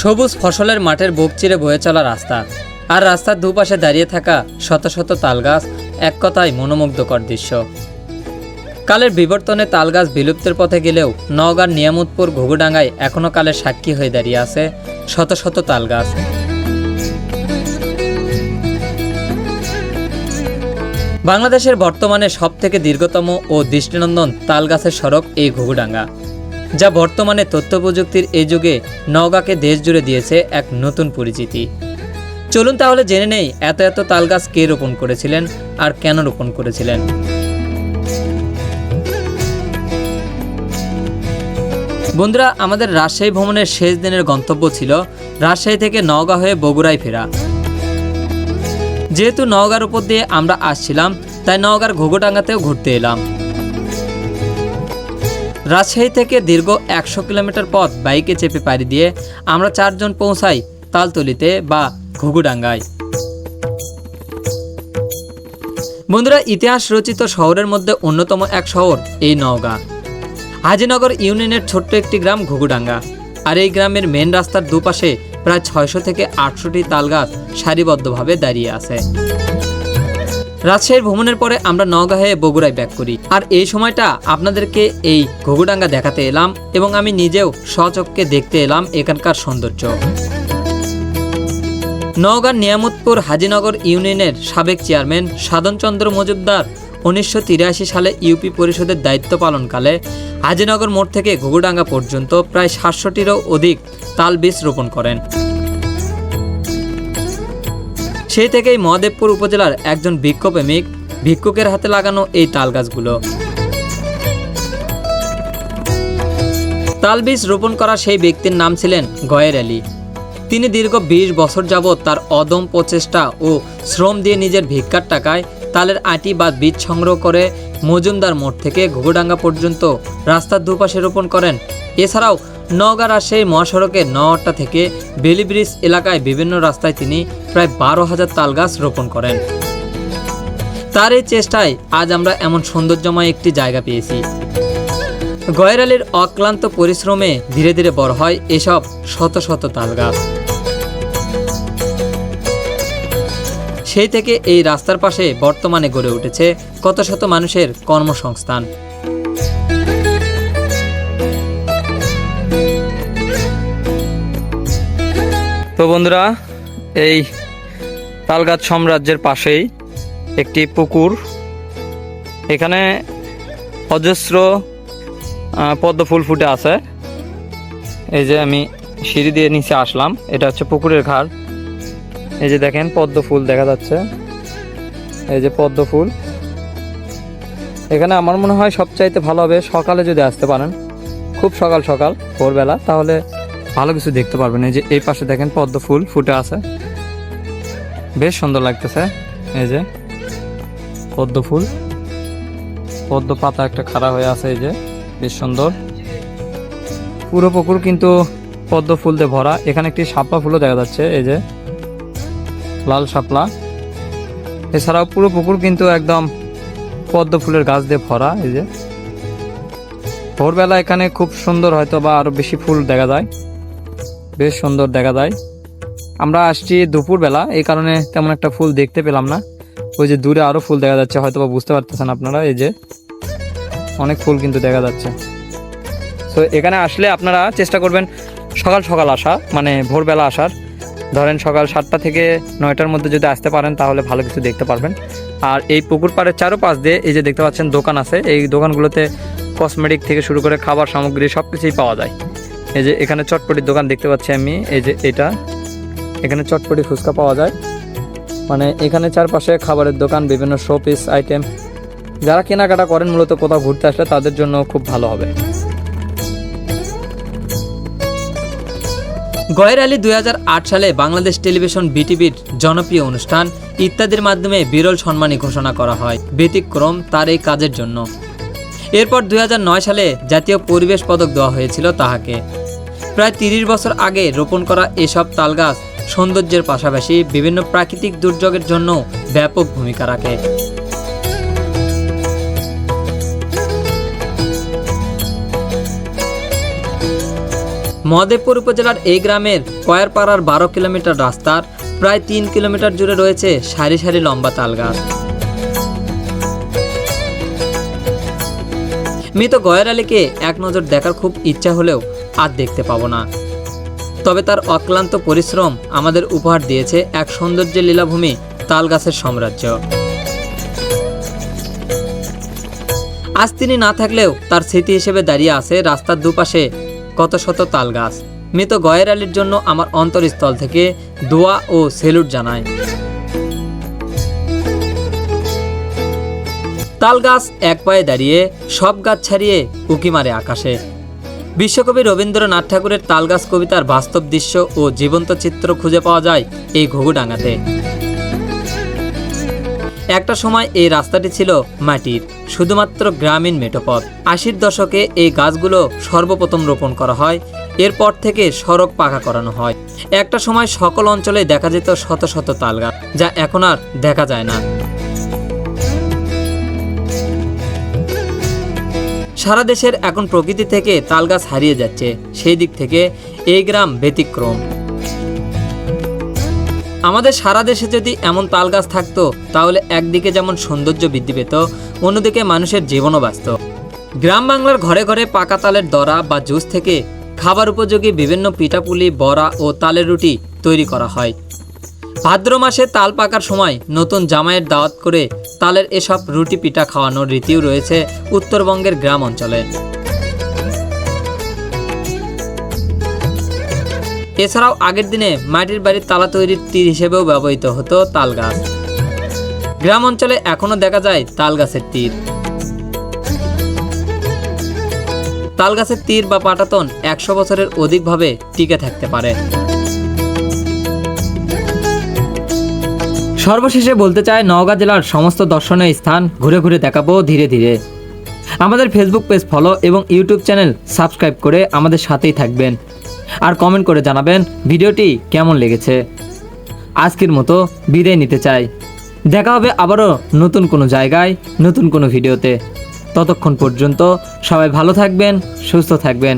সবুজ ফসলের মাঠের বুক চিরে বয়ে চলা রাস্তা। আর রাস্তার দুপাশে দাঁড়িয়ে থাকা শত শত তালগাছ এক কথায় মনোমুগ্ধকর দৃশ্য। কালের বিবর্তনে তালগাছ বিলুপ্তের পথে গেলেও নওগাঁর নিয়ামতপুর ঘুঘুডাঙ্গায় এখনও কালের সাক্ষী হয়ে দাঁড়িয়ে আছে শত শত তালগাছ। বাংলাদেশের বর্তমানে সবথেকে দীর্ঘতম ও দৃষ্টিনন্দন তালগাছের সড়ক এই ঘুঘুডাঙ্গা। যা বর্তমানে তথ্য প্রযুক্তির এই যুগে নওগাঁকে দেশ জুড়ে দিয়েছে এক নতুন পরিচিতি। চলুন তাহলে জেনে নেই এত এত তালগাছ কে রোপণ করেছিলেন আর কেন রোপণ করেছিলেন। বন্ধুরা, আমাদের রাজশাহী ভ্রমণের শেষ দিনের গন্তব্য ছিল রাজশাহী থেকে নওগাঁ হয়ে বগুড়ায় ফেরা। যেহেতু নওগাঁর উপর দিয়ে আমরা আসছিলাম, তাই নওগাঁর ঘুঘুডাঙ্গাতেও ঘুরতে এলাম। রাজশাহী থেকে দীর্ঘ একশো কিলোমিটার পথ বাইকে চেপে পাড়ি দিয়ে আমরা চারজন পৌঁছাই তালতলিতে বা ঘুঘুডাঙ্গায়। বন্ধুরা, ইতিহাস রচিত শহরের মধ্যে অন্যতম এক শহর এই নওগাঁ। হাজিনগর ইউনিয়নের ছোট্ট একটি গ্রাম ঘুঘুডাঙ্গা। আর এই গ্রামের মেন রাস্তার দুপাশে প্রায় ছয়শো থেকে আটশোটি তালগাছ সারিবদ্ধভাবে দাঁড়িয়ে আছে। রাজশাহীর ভ্রমণের পরে আমরা নওগাঁ হয়ে বগুড়ায় ব্যাক করি। আর এই সময়টা আপনাদেরকে এই ঘুঘুডাঙ্গা দেখাতে এলাম এবং আমি নিজেও স্বচক্ষে দেখতে এলাম এখানকার সৌন্দর্য। নওগাঁর নিয়ামতপুর হাজিনগর ইউনিয়নের সাবেক চেয়ারম্যান সাধনচন্দ্র মজুমদার উনিশশো তিরাশি সালে ইউপি পরিষদের দায়িত্ব পালনকালে হাজিনগর মোড় থেকে ঘুঘুডাঙ্গা পর্যন্ত প্রায় সাতশোটিরও অধিক তাল বীজ রোপণ করেন। সেই থেকেই মহাদেবপুর উপজেলার একজন বৃক্ষপ্রেমিক ভিক্ষুকের হাতে লাগানো এই তাল গাছগুলো তাল বীজ রোপণ করা সেই ব্যক্তির নাম ছিলেন গয়ের আলী। তিনি দীর্ঘ বিশ বছর যাবৎ তার অদম প্রচেষ্টা ও শ্রম দিয়ে নিজের ভিক্ষার টাকায় তালের আটি বা বীজ সংগ্রহ করে মজুমদার মোড় থেকে ঘুঘুডাঙ্গা পর্যন্ত রাস্তার দুপাশে রোপণ করেন। এছাড়াও নওগাঁ রাজশাহী মহাসড়কের নওয়াট্টা থেকে বেলিব্রিজ এলাকায় বিভিন্ন রাস্তায় তিনি প্রায় বারো হাজার তাল গাছ রোপণ করেন। তার এই চেষ্টায় আজ আমরা এমন সৌন্দর্যময় একটি জায়গা পেয়েছি। গয়ের আলীর অক্লান্ত পরিশ্রমে ধীরে ধীরে বড় হয় এসব শত শত তাল গাছ সেই থেকে এই রাস্তার পাশে বর্তমানে গড়ে উঠেছে কত শত মানুষের কর্মসংস্থান। তো বন্ধুরা, এই তালগাছ সাম্রাজ্যের পাশেই একটি পুকুর। এখানে অজস্র পদ্ম ফুল ফুটে আছে। এই যে আমি সিঁড়ি দিয়ে নিচে আসলাম, এটা হচ্ছে পুকুরের ঘাট। এই যে দেখেন, পদ্ম ফুল দেখা যাচ্ছে। এই যে পদ্ম ফুল। এখানে আমার মনে হয় সবচাইতে ভালো হবে সকালে যদি আসতে পারেন। খুব সকাল সকাল, ভোরবেলা, তাহলে ভালো কিছু দেখতে পারবেন। এই যে এই পাশে দেখেন পদ্ম ফুল ফুটে আছে। বেশ সুন্দর লাগতেছে। এই যে পদ্ম ফুল। পদ্ম পাতা একটা খাড়া হয়ে আছে এই যে, বেশ সুন্দর। পুরো পুকুর কিন্তু পদ্ম ফুল দিয়ে ভরা। এখানে একটি শাপলা ফুলও দেখা যাচ্ছে, এই যে লাল শাপলা। এছাড়াও পুরো পুকুর কিন্তু একদম পদ্ম ফুলের গাছ দিয়ে ভরা, এই যে। ভোরবেলা এখানে খুব সুন্দর হয়তো বা আরও বেশি ফুল দেখা যায়। বেশ সুন্দর দেখা যায়। আমরা আসছি দুপুরবেলা, এই কারণে তেমন একটা ফুল দেখতে পেলাম না। ওই যে দূরে আরও ফুল দেখা যাচ্ছে হয়তো বা বুঝতে পারতেছেন আপনারা, এই যে অনেক ফুল কিন্তু দেখা যাচ্ছে। তো এখানে আসলে আপনারা চেষ্টা করবেন সকাল সকাল আসা মানে ভোরবেলা আসার। ধরেন সকাল সাতটা থেকে নয়টার মধ্যে যদি আসতে পারেন, তাহলে ভালো কিছু দেখতে পারবেন। আর এই পুকুর পাড়ের চারোপাশ দিয়ে এই যে দেখতে পাচ্ছেন দোকান আছে, এই দোকানগুলোতে কসমেটিক থেকে শুরু করে খাবার সামগ্রী সব কিছুই পাওয়া যায়। এই যে এখানে চটপটির দোকান দেখতে পাচ্ছি আমি, এই যে এটা। এখানে চটপটি ফুচকা পাওয়া যায়। মানে এখানে চারপাশে খাবারের দোকান, বিভিন্ন শোপিস আইটেম যারা কেনাকাটা করেন, মূলত কোথাও ঘুরতে আসলে তাদের জন্য খুব ভালো হবে। গয়ের আলী দুই হাজার আট সালে বাংলাদেশ টেলিভিশন বিটিভির জনপ্রিয় অনুষ্ঠান ইত্যাদির মাধ্যমে বিরল সম্মানী ঘোষণা করা হয়। ব্যতিক্রম তার এই কাজের জন্য। এরপর দুই হাজার নয় সালে জাতীয় পরিবেশ পদক দেওয়া হয়েছিল তাহাকে। প্রায় তিরিশ বছর আগে রোপণ করা এসব তালগাছ সৌন্দর্যের পাশাপাশি বিভিন্ন প্রাকৃতিক দুর্যোগের জন্য ব্যাপক ভূমিকা রাখে। মহাদেবপুর উপজেলার এই গ্রামের কয়ারপাড়ার বারো কিলোমিটার রাস্তার প্রায় তিন কিলোমিটার জুড়ে রয়েছে সারি সারি লম্বা তাল গাছ মৃত গয়ের আলীকে এক নজর দেখার খুব ইচ্ছা হলেও আর দেখতে পাবো না। তবে তার অক্লান্ত পরিশ্রম আমাদের উপহার দিয়েছে এক সৌন্দর্যের লীলাভূমি তাল গাছের সাম্রাজ্য। আজ তিনি না থাকলেও তার স্মৃতি হিসেবে দাঁড়িয়ে আছে রাস্তার দুপাশে কত শত তাল গাছ মৃত গয়ের আলীর জন্য আমার অন্তরস্থল থেকে দোয়া ও সেলুট জানায়। তাল গাছ এক পায়ে দাঁড়িয়ে সব গাছ ছাড়িয়ে উকি মারে আকাশে। বিশ্বকবি রবীন্দ্রনাথ ঠাকুরের তালগাছ কবিতার বাস্তব দৃশ্য ও জীবন্ত চিত্র খুঁজে পাওয়া যায় এই ঘুঘুডাঙ্গাতে। একটা সময় এই রাস্তাটি ছিল মাটির, শুধুমাত্র গ্রামীণ মেটোপথ। আশির দশকে এই গাছগুলো সর্বপ্রথম রোপণ করা হয়, এরপর থেকে সড়ক পাকা করানো হয়। একটা সময় সকল অঞ্চলে দেখা যেত শত শত তাল গাছ যা এখন আর দেখা যায় না। সারা দেশের এখন প্রকৃতি থেকে তালগাছ হারিয়ে যাচ্ছে। সেই দিক থেকে এই গ্রাম ব্যতিক্রম। আমাদের সারা দেশে যদি এমন তাল গাছ থাকতো, তাহলে একদিকে যেমন সৌন্দর্য বৃদ্ধি পেত, অন্যদিকে মানুষের জীবনও বাঁচত। গ্রাম বাংলার ঘরে ঘরে পাকা তালের দরা বা জুস থেকে খাবার উপযোগী বিভিন্ন পিঠাপুলি, বড়া ও তালের রুটি তৈরি করা হয়। ভাদ্র মাসে তাল পাকার সময় নতুন জামাইয়ের দাওয়াত করে তালের এসব রুটি পিঠা খাওয়ানোর রীতিও রয়েছে উত্তরবঙ্গের গ্রাম অঞ্চলে। এছাড়াও আগের দিনে মাটির বাড়ির তালা তৈরির তীর হিসেবেও ব্যবহৃত হতো তাল গাছ। গ্রাম অঞ্চলে এখনও দেখা যায় তাল গাছের তীর। তাল গাছের তীর বা পাটাতন একশো বছরের অধিকভাবে টিকে থাকতে পারে। সর্বশেষে বলতে চাই নওগাঁ জেলার সমস্ত দর্শনীয় স্থান ঘুরে ঘুরে দেখাবো ধীরে ধীরে। আমাদের ফেসবুক পেজ ফলো এবং ইউটিউব চ্যানেল সাবস্ক্রাইব করে আমাদের সাথেই থাকবেন। আর কমেন্ট করে জানাবেন ভিডিওটি কেমন লেগেছে। আজকের মতো বিদায় নিতে চাই। দেখা হবে আবারও নতুন কোনো জায়গায়, নতুন কোনো ভিডিওতে। ততক্ষণ পর্যন্ত সবাই ভালো থাকবেন, সুস্থ থাকবেন।